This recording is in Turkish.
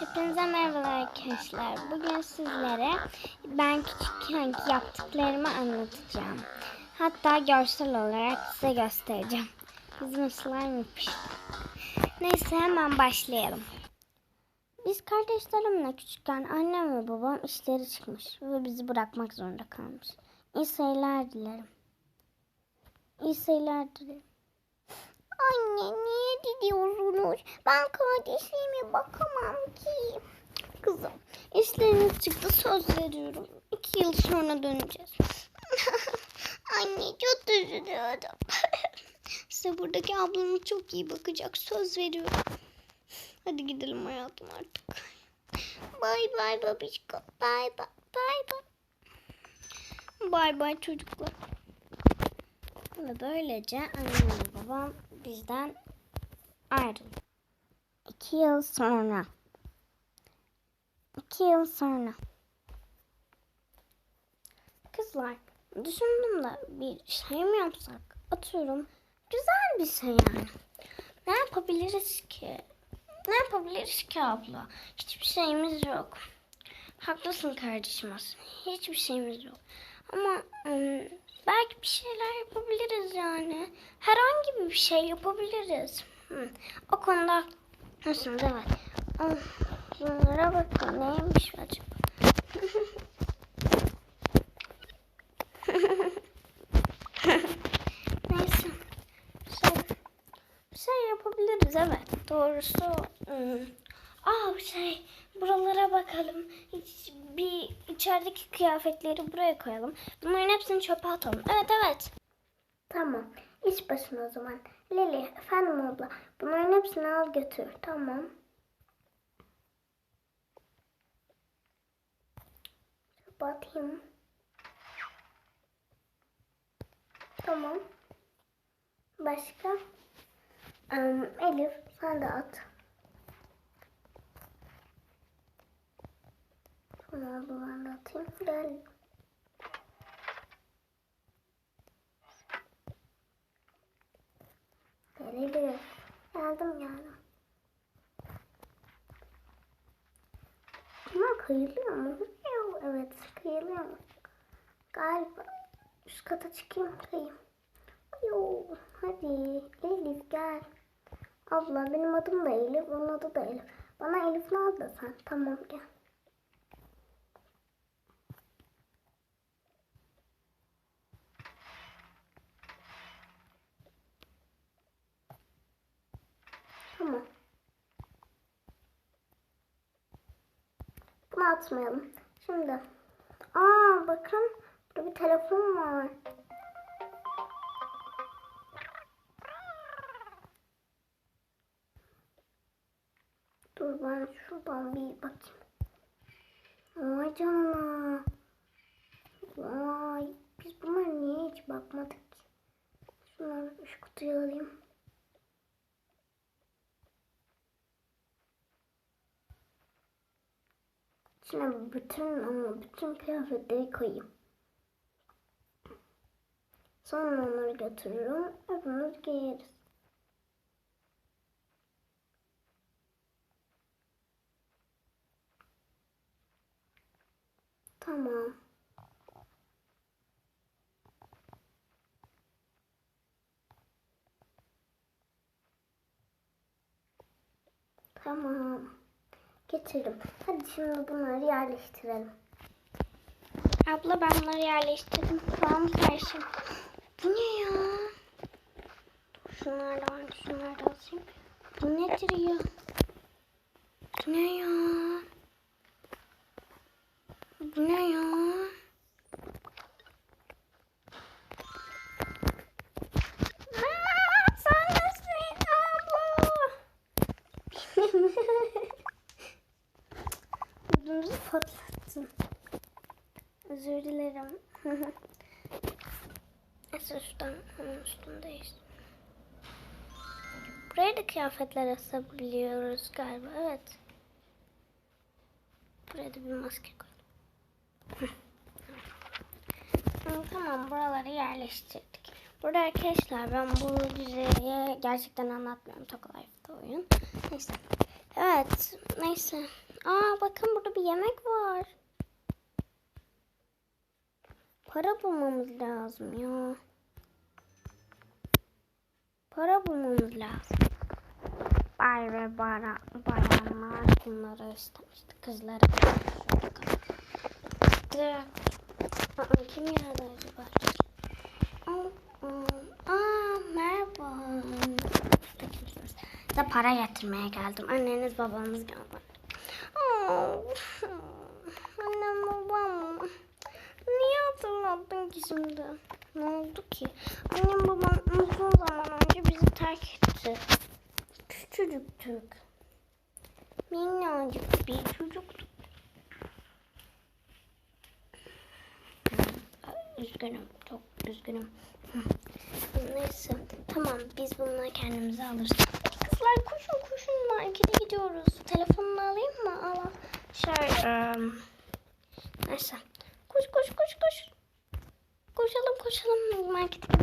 Hepinize merhabalar arkadaşlar. Bugün sizlere ben küçükken yaptıklarımı anlatacağım. Hatta görsel olarak size göstereceğim. Bizim slime yapıştı. Neyse hemen başlayalım. Biz kardeşlerimle küçükken annem ve babam işleri çıkmış ve bizi bırakmak zorunda kalmış. İyi seyirler dilerim. İyi seyirler dilerim. Anne niye gidiyorsunuz? Ben kardeşliğime bakamam ki. Kızım işleriniz çıktı söz veriyorum. İki yıl sonra döneceğiz. Anne çok üzülüyorum. Size buradaki ablanız çok iyi bakacak söz veriyorum. Hadi gidelim hayatım artık. Bay bay babişko. Bay bay. Bay bay. Bay bay çocuklar. Ve böylece annem babam bizden ayrıldı. İki yıl sonra. İki yıl sonra. Kızlar düşündüm de bir şey mi yapsak? Atıyorum güzel bir şey yani. Ne yapabiliriz ki? Ne yapabiliriz ki abla? Hiçbir şeyimiz yok. Haklısın kardeşim aslında. Hiçbir şeyimiz yok. Ama belki bir şeyler yapabiliriz yani. Herhangi bir şey yapabiliriz. Hı. O konuda haklısınız evet. Ah, Bunlara bakın neymiş acaba? Neyse. Şey, bir şey yapabiliriz evet. Doğrusu ım, Aa şey buralara bakalım. Bir içerideki kıyafetleri buraya koyalım. Bunların hepsini çöpe atalım. Evet evet. Tamam. İş başına o zaman. Leli efendim abla. Bunların hepsini al götür. Tamam. Çöpe atayım. Tamam. Başka? Em, Elif sen de at. Şunu da anlatayım. Gel. Gelebilir. Geldim geldim. Bunlar kıyılıyor mu? Evet kıyılıyor mu? Galiba üst kata çıkayım kıyayım. Yok hadi Elif gel. Abla benim adım da Elif, onun adı da Elif. Bana Elif al da sen. Tamam gel. Tamam. Bunu atmayalım. Şimdi. Aa bakın. Burada bir telefon var. Dur ben şuradan bir bakayım. Vay canına. Vay. Biz bunlar niye hiç bakmadık ki? Şunları şu kutuya alayım. İçine bütün bütün kıyafetleri koyayım. Sonra onları götürürüm. Hepimiz giyeriz. Tamam. Tamam. Getirdim. Hadi şimdi bunları yerleştirelim. Abla ben bunları yerleştirdim. Tamam kardeşim. Bu ne ya? Şunlar da var. Şunları da alayım. Bu nedir ya? Bu ne ya? Bu ne ya? Aa, sen nesin abla? Ödümüzü patlattın. Özür dilerim. Neyse şuradan onun üstündeyiz. Buraya da kıyafetler asabiliyoruz galiba. Evet. Buraya da bir maske koydum. Tamam buraları yerleştirdik. Burada arkadaşlar ben bu diziyi gerçekten anlatmıyorum. Life'da oyun. Neyse. Evet. Neyse. Aa bakın burada bir yemek var. Para bulmamız lazım ya. Para bulmamız lazım. Bay ve bara, bayanlar bunları istemişti. Kızları. Aa, kim geldi acaba? Aa, merhaba. Da para getirmeye geldim. Anneniz babanız geldi. Annem babam. Niye hatırlattın ki şimdi? Ne oldu ki? Annem babam terk etti. Küçücüktük. Minnacık bir çocuktuk. Üzgünüm, çok üzgünüm. Neyse, tamam biz bunları kendimize alırız. Kızlar koşun koşun markete gidiyoruz. Telefonunu alayım mı? Al. Şey, em, neyse. Koş koş koş koş. Koşalım koşalım markete gidelim.